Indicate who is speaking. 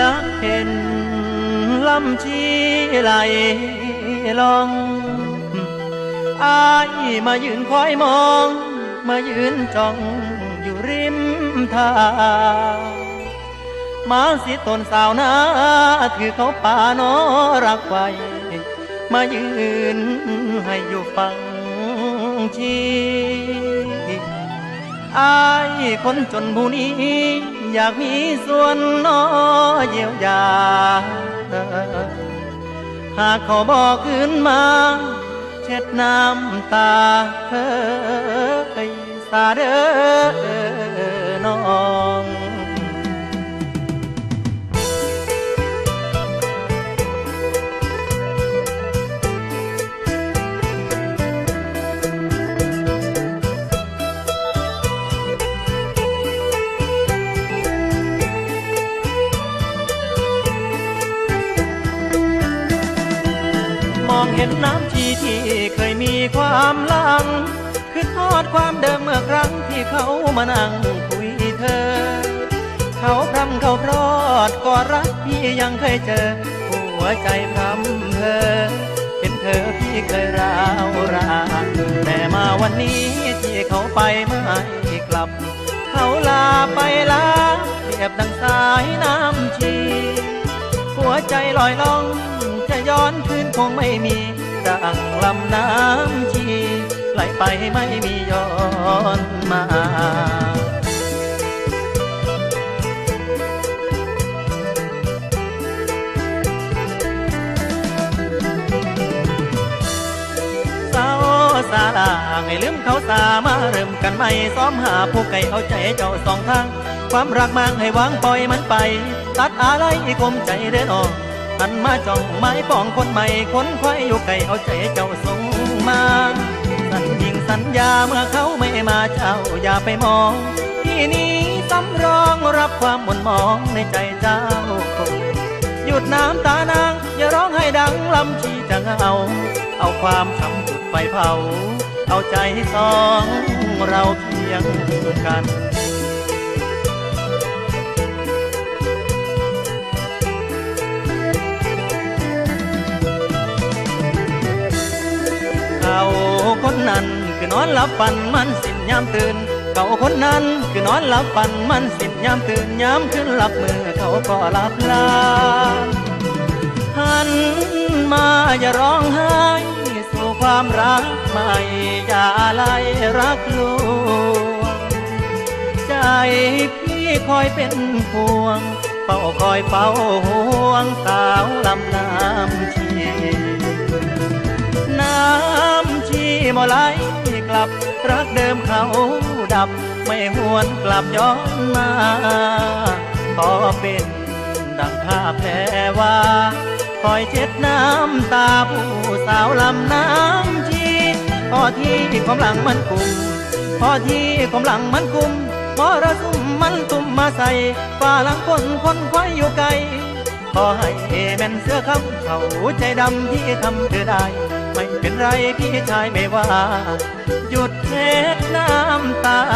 Speaker 1: ลักเห็นลำชีไหลลองอายมายืนคอยมอง มายืนจ้องอยู่ริมทางมาสิตนสาวนาถือเขาป่านอรักไว้มายืนให้อยู่ฟังชีอายคนจนผู้นี้ อยากมีส่วนน้อเยียวยา หากเขาบอกขึ้นมา เช็ดน้ำตาเฮ้ยสาเด้อน้อง น้ำชีที่เคยมีความลังคือทอดความเดิมเมื่อครั้งที่เขามานั่งคุยเธอ เขาพรำเขาพรอดก็รักพี่ยังเคยเจอ หัวใจพรำเธอ เป็นเธอพี่เคยร้าวรานแต่มาวันนี้ที่เขาไปไม่กลับ เขาลาไปลาเรียบดังสายน้ำชี หัวใจลอยล่องจะย้อนคืนคงไม่มี ดังลำน้ำชีไหลไปไม่มีย้อนมาสาวสาลาให้ลืมเขาสามาเริ่มกันใหม่ซ้อมหาผู้ไก่เอาใจเจ้าสองทาง ความรักมางให้วางปล่อยมันไป ตัดอะไรคมใจเด้อน้อง หันมาจ้องไม้ปองคนใหม่คนควายอยู่ไก่เอาใจเจ้าส่งมาสัญญิงสัญญาเมื่อเขาไม่มาเจ้าอย่าไปมอง ที่นี้สำรองรับความหม่นหมองในใจเจ้า หยุดน้ำตานาง อย่าร้องให้ดังลำชีจะเหงาเอาความช้ำจุดไฟเผา เอาใจสองเราเคียงกัน คนนั้นคือนอนหลับฝันมันสิ้นยามตื่น เขาคนนั้นคือนอนหลับฝันมันสิ้นยามตื่นยามขึ้นหลับมือเขาก็หลับลาหันมาอย่าร้องไห้สู่ความรักใหม่อย่าอะไรรักลวงใจพี่คอยเป็นห่วงเฝ้าคอยเฝ้าห่วงสาวลำน้ำชีน้ำ มเขาดับ ไม่หวนกลับย้อนมาขอเป็นดังข้าแพรว่าคอยเช็ดน้ำตาผู้สาวลำน้ำชีพอที่ความหลังมันกุมพอที่ความหลังมันกุมมรสุมมันตุ่มมาใส่ฝ่าหลังคนคนควายอยู่ไกลขอให้แม่นเสื้อคำเขาใจดำที่ทำเธอได้ ไม่เป็นไรพี่ชายไม่ว่า หยุด เช็ดน้ำตา